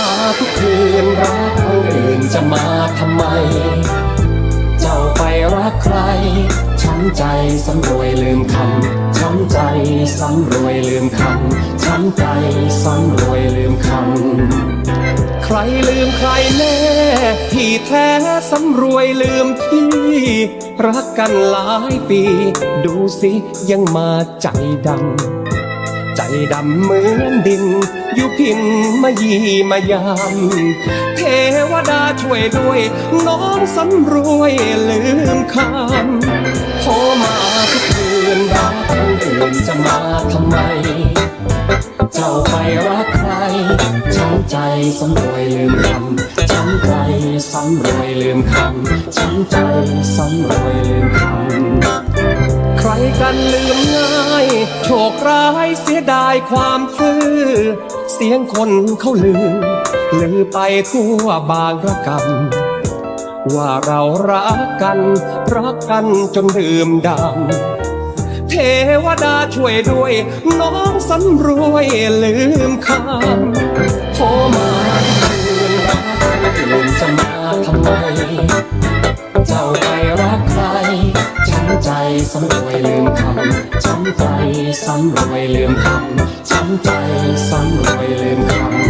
าทุกคืนรักคนอื่นจะมาทำไม เจ้าไปรักใคร ช้ำใจสำรวยลืมคำ ช้ำใจสำรวยลืมคำ ช้ำใจสำรวยลืมคำ ใครลืมใครแน่ ที่แท้สำรวยลืมพี่ รักกันหลายปี ดูสิยังมาใจดำ ใจดำเหมือนดินอยู่พินมายีมายามเทวดาช่วยด้วย น้องสำรวยลืมคำโทรมาทุกคืนรักคนอื่นจะมาทำไม เจ้าไปรักใครช้ำใจสำรวยลืมคำช้ำใจสำรวยลืมคำช้ำใจสำรวยลืมคำใครกันลืม คร้ายเสียดายความซื่อ เสียงคนเขาลือ ลือไปทั่วบางระกำว่าเรารักกัน รักกันจนลืมดำเทวดาช่วยด้วย น้องสำรวยลืมคำโทรมาคืนรักลืมจะมาทำไม เจ้าไป สำรวยลืมคำช้ำใจสำรวยลืมคำช้ำใจสำรวยลืมคำ